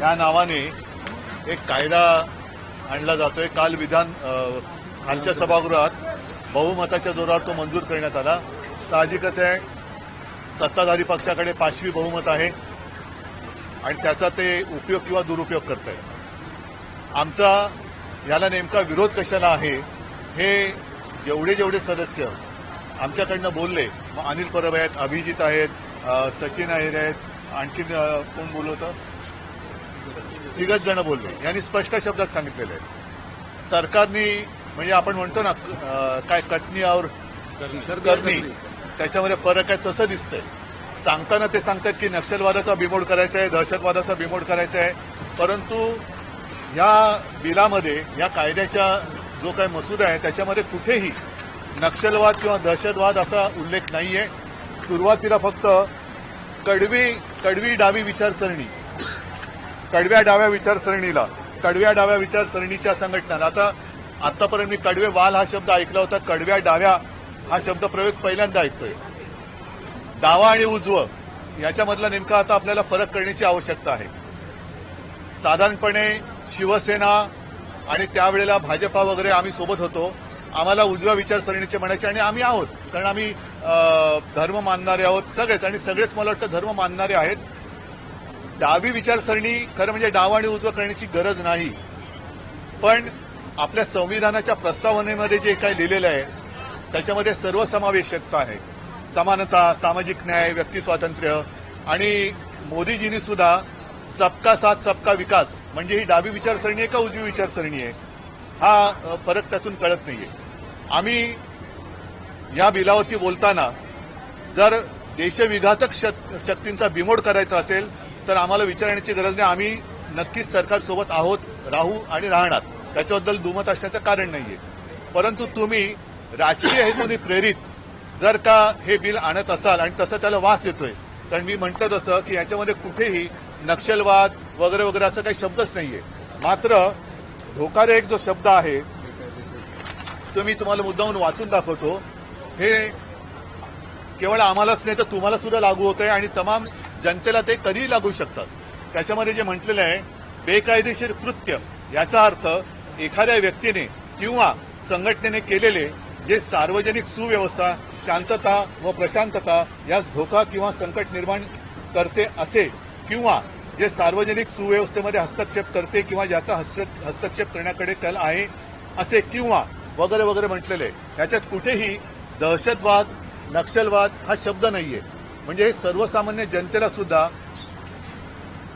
या नावाने एक कायदा आणला जातोय. काल विधान खालच्या सभागृहात बहुमताच्या जोरावर तो मंजूर करण्यात आला. साहजिकच आहे सत्ताधारी पक्षाकडे पाचवी बहुमत आहे आणि त्याचा ते उपयोग किंवा दुरुपयोग करत आहे आमचा याला नेमका विरोध कशाला आहे हे जेवढे जेवढे सदस्य आमच्याकडनं बोलले मग अनिल परब आहेत अभिजित आहेत सचिन अहिर आहेत आणखीन कोण बोलवतं तिघच जण बोलले. यांनी स्पष्ट शब्दात सांगितलेलं आहे सरकारने म्हणजे आपण म्हणतो ना काय कथनी और करणी त्याच्यामध्ये फरक आहे तसं दिसतंय. सांगताना ते सांगतात की नक्षलवादाचा बिमोड करायचा आहे दहशतवादाचा बिमोड करायचा आहे. परंतु या बिलामध्ये या कायद्याच्या जो काही मसुदा आहे त्याच्यामध्ये कुठेही नक्षलवाद किंवा दहशतवाद असा उल्लेख नाहीये. सुरुवातीला फक्त कडवी कडवी डावी विचारसरणी कडव्या डाव्या विचारसरणीला कडव्या डाव्या विचारसरणीच्या संघटना आता आतापर्यंत मी कडवे वाल हा शब्द ऐकला होता कडव्या डाव्या हा शब्द प्रयोग पहिल्यांदा ऐकतोय. डावा आणि उजवं याच्यामधला नेमका आता आपल्याला फरक करण्याची आवश्यकता आहे. साधारणपणे शिवसेना आणि त्यावेळेला भाजपा वगैरे आम्ही सोबत होतो. आम्हाला उजव्या विचारसरणीचे म्हणायचे आणि आम्ही आहोत. कारण आम्ही धर्म मानणारे आहोत सगळेच आणि सगळेच मला वाटतं धर्म मानणारे आहेत. डावी विचारसरणी खरं म्हणजे डाव आणि उजवं करण्याची गरज नाही. पण आपल्या संविधानाच्या प्रस्तावनेमध्ये जे काही लिहिलेलं आहे त्याच्यामध्ये सर्वसमावेशकता आहे. समानता सामाजिक न्याय व्यक्ती स्वातंत्र्य आणि मोदीजींनी सुद्धा सबका साथ सबका विकास म्हणजे ही डावी विचारसरणी आहे का उजवी विचारसरणी आहे? हा फरक त्यातून कळत नाहीये. आम्ही या बिलावरती बोलताना जर देशविघातक शक्तींचा बिमोड करायचा असेल तर आम्हाला विचारण्याची गरज नाही. आम्ही नक्कीच सरकारसोबत आहोत राहू आणि राहणार. त्याच्याबद्दल दुमत असण्याचं कारण नाहीये. परंतु तुम्ही राजकीय हेतूने प्रेरित जर का हे बिल आणत असाल आणि तसं त्याला वास येतोय कारण मी म्हटलं तसं की याच्यामध्ये कुठेही नक्षलवाद वगैरे वगैरे असं काही शब्दच नाहीये. मात्र धोकादायक जो शब्द आहे तो मी तुम्हाला मुद्दाहून वाचून दाखवतो. हे केवळ आम्हालाच नाही तर तुम्हाला सुद्धा लागू होत आहे आणि तमाम जनतेला ते कधीही लागू शकतात? त्याच्यामध्ये जे म्हटलेलं आहे बेकायदेशीर कृत्य याचा अर्थ एखाद्या व्यक्तीने किंवा संघटनेने केलेले जे सार्वजनिक सुव्यवस्था शांतता व प्रशांतता यास धोका किंवा संकट निर्माण करते असे किंवा जे सार्वजनिक सुव्यवस्थेमध्ये हस्तक्षेप करते किंवा ज्याचा हस्त- हस्तक्षेप करण्याकडे कल आहे असे किंवा वगैरे वगैरे म्हटलेले याच्यात कुठेही दहशतवाद नक्षलवाद हा शब्द नाहीये. म्हणजे सर्वसामान्य जनतेला सुद्धा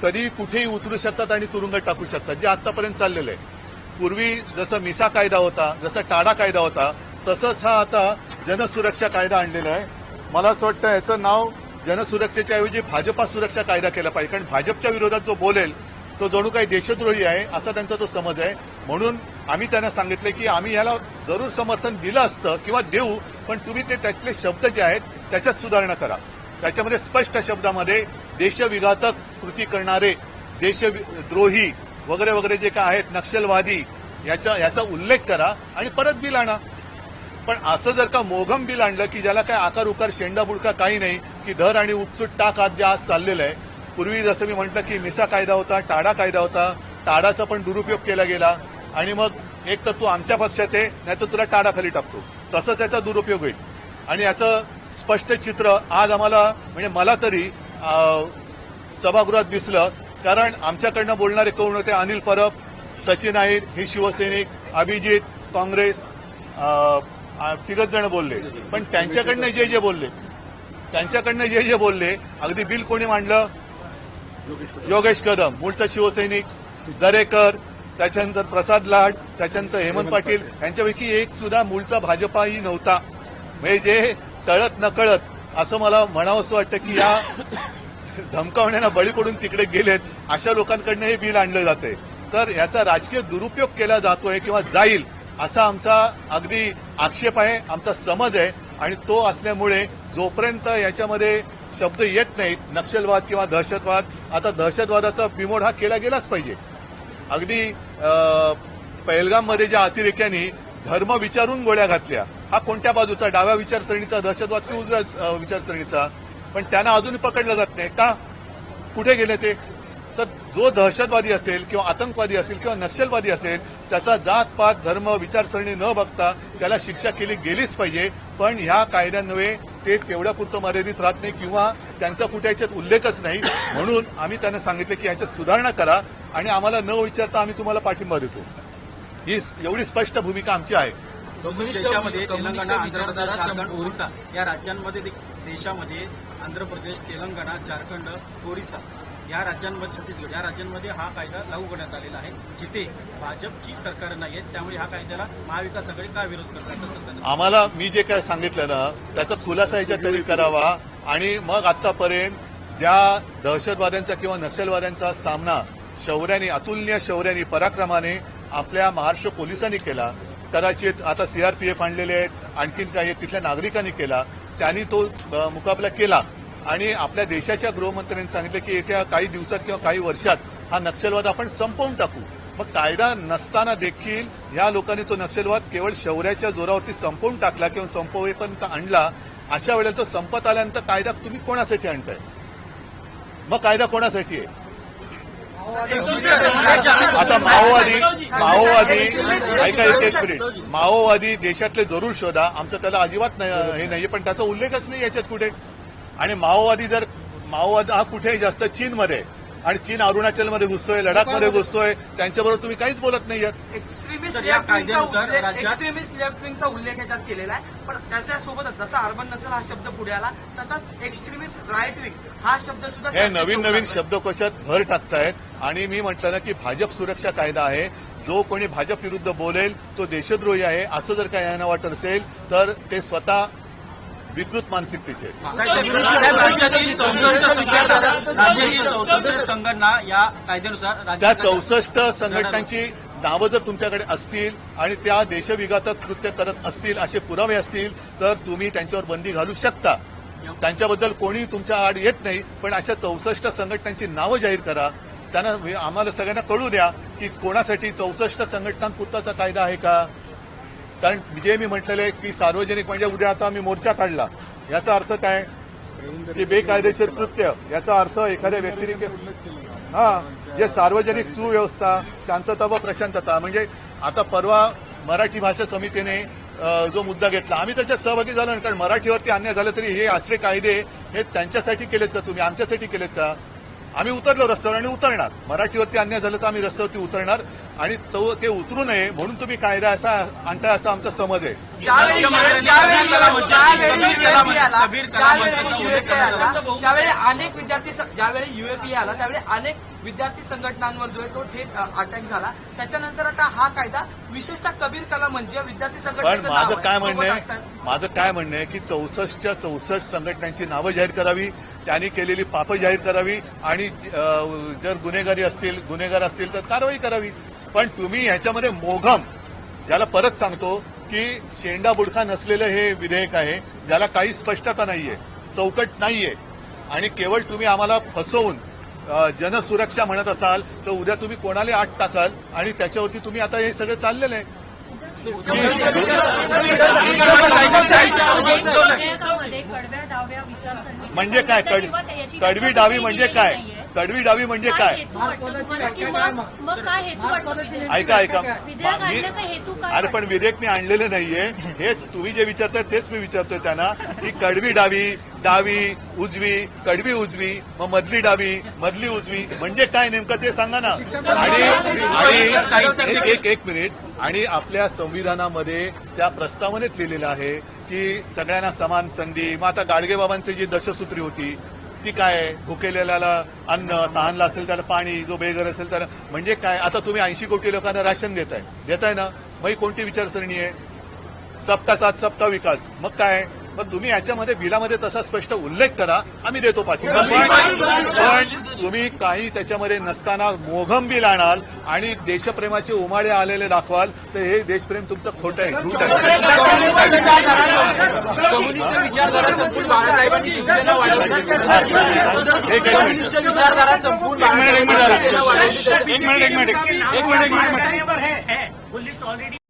कधी कुठेही उचलू शकतात आणि तुरुंगात टाकू शकतात जे आतापर्यंत चाललेलं आहे. पूर्वी जसं मिसा कायदा होता जसा टाडा कायदा होता तसंच हा आता जनसुरक्षा कायदा आणलेला आहे. मला असं वाटतं याचं नाव जनसुरक्षेच्या ऐवजी भाजपा सुरक्षा कायदा केला पाहिजे कारण भाजपच्या विरोधात जो बोलेल तो जणू काही देशद्रोही आहे असा त्यांचा तो समज आहे. म्हणून आम्ही त्यांना सांगितलं की आम्ही याला जरूर समर्थन दिलं असतं किंवा देऊ पण तुम्ही ते त्यातले शब्द जे आहेत त्याच्यात सुधारणा करा. त्याच्यामध्ये स्पष्ट शब्दामध्ये देशविघातक कृती करणारे देशद्रोही वगैरे वगैरे जे काय आहेत नक्षलवादी याचा याचा उल्लेख करा आणि परत बिल आणा. पण असं जर का मोघम बिल आणलं की ज्याला काय आकार उकार शेंडा बुडका काही नाही की धर आणि उपचूट टाक आज जे आज चाललेलं आहे. पूर्वी जसं मी म्हटलं की मिसा कायदा होता टाडा कायदा होता. टाडाचा पण दुरुपयोग केला गेला. आणि मग एक तर तू आमच्या पक्षात आहे नाही तर तुला टाडाखाली टाकतो. तसंच याचा दुरुपयोग होईल. आणि याचं स्पष्ट चित्र आज आम्हाला म्हणजे मला तरी सभागृहात दिसलं. कारण आमच्याकडनं बोलणारे कोण होते? अनिल परब सचिन अहिर हे शिवसैनिक अभिजित काँग्रेस तिघच जण बोलले. पण त्यांच्याकडनं जे जे बोलले त्यांच्याकडनं जे जे बोलले अगदी बिल कोणी मांडलं? योगेश कदम मूळचा शिवसैनिक दरेकर त्याच्यानंतर प्रसाद लाड त्याच्यानंतर हेमंत पाटील यांच्यापैकी एक सुद्धा मूळचा भाजपाही नव्हता. म्हणजे जे तळत नकळत असं मला म्हणावंसं वाटतं की या धमकावण्याला बळी पडून तिकडे गेलेत अशा लोकांकडनं हे बिल आणलं जाते तर याचा राजकीय दुरुपयोग केला जातोय किंवा जाईल असा आमचा अगदी आक्षेप आहे आमचा समज आहे आणि तो असल्यामुळे जोपर्यंत याच्यामध्ये शब्द येत नाहीत नक्षलवाद किंवा दहशतवाद आता दहशतवादाचा बिमोड हा केला गेलाच पाहिजे. अगदी पहलगाममध्ये ज्या अतिरेक्यांनी धर्म विचारून गोळ्या घातल्या हा कोणत्या बाजूचा? डाव्या विचारसरणीचा दहशतवाद की उजव्या विचारसरणीचा? पण त्यांना अजूनही पकडलं जात नाही. का? कुठे गेले ते? तर जो दहशतवादी असेल किंवा आतंकवादी असेल किंवा नक्षलवादी असेल त्याचा जात पात धर्म विचारसरणी न बघता त्याला शिक्षा केली गेलीच पाहिजे. पण ह्या कायद्यान्वये ते तेवढ्यापुरतं मर्यादित राहत नाही किंवा त्यांचा कुठे याच्यात उल्लेखच नाही. म्हणून आम्ही त्यांना सांगितलं की याच्यात सुधारणा करा आणि आम्हाला न विचारता आम्ही तुम्हाला पाठिंबा देतो. ही एवढी स्पष्ट भूमिका आमची आहे. देशामध्ये तेलंगणा आंध्र प्रदेश झारखंड ओरिसा या राज्यांमध्ये देशामध्ये आंध्र प्रदेश तेलंगणा झारखंड ओरिसा या राज्यांमध्ये छत्तीसगड या राज्यांमध्ये हा कायदा लागू करण्यात आलेला आहे. जिथे भाजपची सरकार नाही आहेत त्यामुळे ह्या कायद्याला महाविकास आघाडी का विरोध करतात आम्हाला मी जे काय सांगितलं ना त्याचा खुलासा याच्यात तरी करावा. आणि मग आतापर्यंत ज्या दहशतवाद्यांचा किंवा नक्षलवाद्यांचा सामना शौर्याने अतुलनीय शौर्याने पराक्रमाने आपल्या महाराष्ट्र पोलिसांनी केला कदाचित आता सीआरपीएफ आणलेले आहेत आणखीन काही तिथल्या नागरिकांनी केला त्यांनी तो मुकाबला केला. आणि आपल्या देशाच्या गृहमंत्र्यांनी सांगितलं की येत्या काही दिवसात किंवा काही वर्षात हा नक्षलवाद आपण संपवून टाकू. मग कायदा नसताना देखील या लोकांनी तो नक्षलवाद केवळ शौर्याच्या जोरावरती संपवून टाकला किंवा संपवेपर्यंत आणला अशा वेळेला तो संपत आल्यानंतर कायदा तुम्ही कोणासाठी आणताय? मग कायदा कोणासाठी आहे? आता माओवादी माओवादी ऐका एक एक मिनिट. माओवादी देशातले जरूर शोधा. आमचं त्याला अजिबात नाही हे नाहीये पण त्याचा उल्लेखच नाही याच्यात कुठे. आणि माओवादी जर माओवाद हा कुठेही जास्त चीनमध्ये आणि चीन अरुणाचलमध्ये घुसतोय लडाखमध्ये घुसतोय. त्यांच्याबरोबर तुम्ही काहीच बोलत नाही आहात एक्स्ट्रीमिस्ट लेफ्ट विंगचा उल्लेख राज्यात- एक्स्ट्रीमिस्ट लेफ्ट विंगचा उल्लेख याच्यात केलेला आहे. पण त्याच्यासोबतच जसा अर्बन नक्सल हा शब्द पुढे आला तसाच एक्स्ट्रीमिस्ट राईट विंग हा शब्द सुद्धा हे नवीन नवीन. शब्दकोशात भर टाकतायत. आणि मी म्हटलं ना की भाजप सुरक्षा कायदा आहे. जो कोणी भाजप विरुद्ध बोलेल तो देशद्रोही आहे. असं जर काय यांना वाटत असेल तर ते स्वतः विकृत मानसिकतेचे संघटना या कायद्यानुसार त्या चौसष्ट संघटनांची नावं जर तुमच्याकडे असतील आणि त्या देशविघातक कृत्य करत असतील असे पुरावे असतील तर तुम्ही त्यांच्यावर बंदी घालू शकता. त्यांच्याबद्दल कोणी तुमच्या आड येत नाही पण अशा चौसष्ट संघटनांची नावं जाहीर करा. त्यांना आम्हाला सगळ्यांना कळू द्या की कोणासाठी चौसष्ट संघटनांपुरताचा कायदा आहे का? कारण जे मी म्हटलेलं आहे की सार्वजनिक म्हणजे उद्या आता आम्ही मोर्चा काढला. याचा अर्थ काय? की बेकायदेशीर कृत्य याचा अर्थ एखाद्या व्यक्तीने हा जे सार्वजनिक सुव्यवस्था शांतता व प्रशांतता. म्हणजे आता परवा मराठी भाषा समितीने जो मुद्दा घेतला. आम्ही त्याच्यात सहभागी झालो कारण मराठीवरती अन्याय झाला तरी हे असले कायदे हे त्यांच्यासाठी केलेत का तुम्ही? आमच्यासाठी केलेत का? आम्ही उतरलो रस्त्यावर आणि उतरणार. मराठीवरती अन्याय झालं तर आम्ही रस्त्यावरती उतरणार. आणि तो ते उतरू नये म्हणून तुम्ही कायदा असा आणताय असा आमचा समज आहे. त्यावेळी अनेक विद्यार्थी ज्यावेळी युएपी आला त्यावेळी अनेक विद्यार्थी संघटनांवर जो आहे तो थेट अटॅक झाला त्याच्यानंतर आता हा कायदा विशेषतः कबीर कला म्हणजे विद्यार्थी नाव माझं. काय म्हणणं आहे. माझं काय म्हणणं आहे की चौसष्टच्या चौसष्ट संघटनांची नावं जाहीर करावी त्यांनी केलेली पापं जाहीर करावी आणि जर गुन्हेगारी असतील गुन्हेगार असतील तर कारवाई करावी पण तुम्ही ह्याच्यामध्ये मोघम ज्याला परत सांगतो की शेंडा बुडखा नसलेलं हे विधेयक आहे ज्याला काही स्पष्टता नाहीये चौकट नाहीये. आणि केवळ तुम्ही आम्हाला फसवून जनसुरक्षा म्हणत असाल तर उद्या तुम्ही कोणाला आठ टाकाल आणि त्याच्यावरती तुम्ही आता हे सगळं चाललेलं आहे. म्हणजे काय? कडवी डावी म्हणजे काय? कडवी डावी म्हणजे काय? ऐका ऐका. अरे पण विधेयक मी आणलेलं नाहीये. हेच तुम्ही जे विचारताय तेच मी विचारतोय त्यांना. की कडवी डावी डावी उजवी कडवी उजवी मग मधली डावी मधली उजवी म्हणजे काय नेमकं ते सांगा ना. आणि एक एक मिनिट. आणि आपल्या संविधानामध्ये त्या प्रस्तावनेत लिहिलेलं आहे की सगळ्यांना समान संधी. मग आता गाडगेबाबांची जी दशसूत्री होती ती काय आहे? भुकेलेल्याला अन्न तहानला असेल त्याला पाणी जो बेघर असेल त्याला म्हणजे काय? आता तुम्ही ऐंशी कोटी लोकांना राशन देताय. देताय ना? मग कोणती विचारसरणी आहे? सबका साथ सबका विकास. मग काय मग तुम्ही याच्यामध्ये बिलामध्ये तसा स्पष्ट उल्लेख करा आम्ही देतो पाठिंबा. पण पण तुम्ही काही त्याच्यामध्ये नसताना मोघम बिल आणाल आणि देशप्रेमाचे उमाळे आलेले दाखवाल तर हे देशप्रेम तुमचं खोटं आहे झूट आहे. एक मिनिट. एक मिनिट एक मिनिट